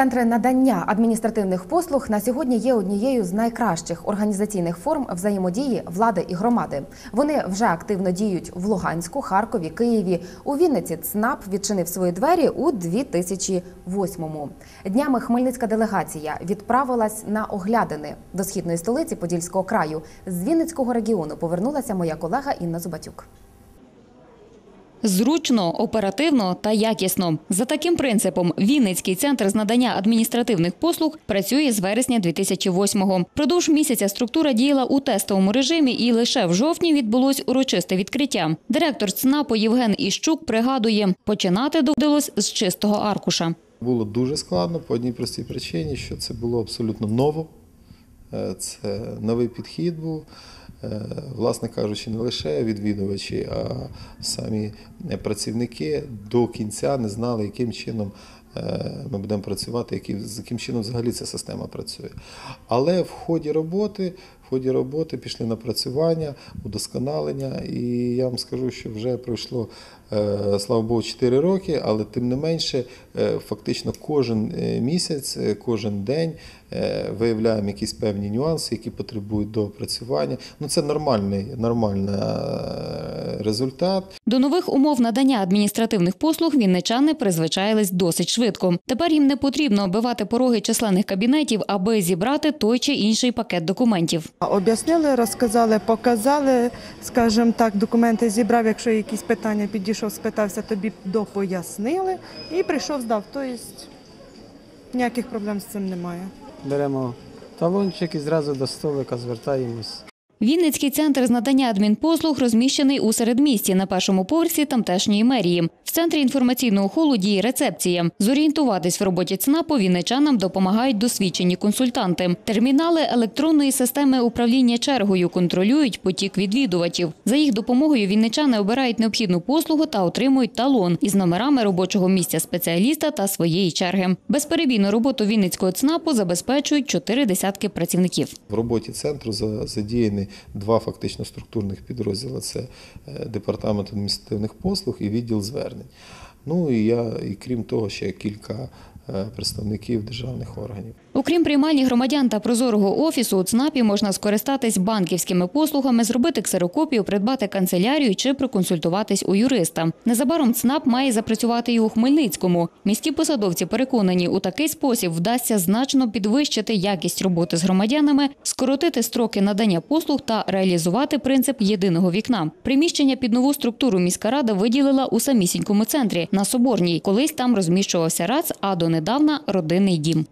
Центри надання адміністративних послуг на сьогодні є однією з найкращих організаційних форм взаємодії влади і громади. Вони вже активно діють в Луганську, Харкові, Києві. У Вінниці ЦНАП відчинив свої двері у 2008-му. Днями хмельницька делегація відправилась на оглядини до східної столиці Подільського краю. З Вінницького регіону повернулася моя колега Інна Зубатюк. Зручно, оперативно та якісно. За таким принципом Вінницький центр з надання адміністративних послуг працює з вересня 2008-го. Продовж місяця структура діяла у тестовому режимі і лише в жовтні відбулось урочисте відкриття. Директор ЦНАПу Євген Іщук пригадує, починати довелось з чистого аркуша. Було дуже складно по одній простій причині, що це було абсолютно ново. Е, Це новий підхід був. Е, Власне кажучи, не лише відвідувачі, а самі працівники до кінця не знали, яким чином е, ми будемо працювати, які- з яким чином взагалі ця система працює. Але в ході роботи, в ході роботи пішли напрацювання, удосконалення, і я вам скажу, що вже пройшло, е, слава Богу, 4 роки, але тим не менше, е, фактично кожен е, місяць, е, кожен день е, виявляємо якісь певні нюанси, які потребують доопрацювання. Ну це нормальний, нормальний е, результат. До нових умов надання адміністративних послуг вінничани призвичаїлись досить швидко. Тепер їм не потрібно оббивати пороги численних кабінетів, аби зібрати той чи інший пакет документів. Об'яснили, розказали, показали, скажімо так, документи зібрав. Якщо якісь питання підійшов, спитався, тобі допояснили і прийшов, здав. Тобто ніяких проблем з цим немає. Беремо талончик і зразу до столика звертаємось. Вінницький центр з надання адмінпослуг розміщений у середмісті на першому поверсі тамтешньої мерії. В центрі інформаційного холу діє рецепція. Зорієнтуватись в роботі ЦНАПу вінничанам допомагають досвідчені консультанти. Термінали електронної системи управління чергою контролюють потік відвідувачів. За їх допомогою вінничани обирають необхідну послугу та отримують талон із номерами робочого місця спеціаліста та своєї черги. Безперебійну роботу Вінницького ЦНАПу забезпечують чотири десятки працівників. В роботі центру за- задіяні два фактично структурних підрозділи: це е, департамент адміністративних послуг і відділ звернень. Ну і я, і крім того, ще кілька е, представників державних органів. Окрім приймальні громадян та прозорого офісу, у ЦНАПі можна скористатись банківськими послугами, зробити ксерокопію, придбати канцелярію чи проконсультуватись у юриста. Незабаром ЦНАП має запрацювати і у Хмельницькому. Міські посадовці переконані, у такий спосіб вдасться значно підвищити якість роботи з громадянами, скоротити строки надання послуг та реалізувати принцип єдиного вікна. Приміщення під нову структуру міська рада виділила у самісінькому центрі на Соборній. Колись там розміщувався РАЦ, а донедавна родинний дім.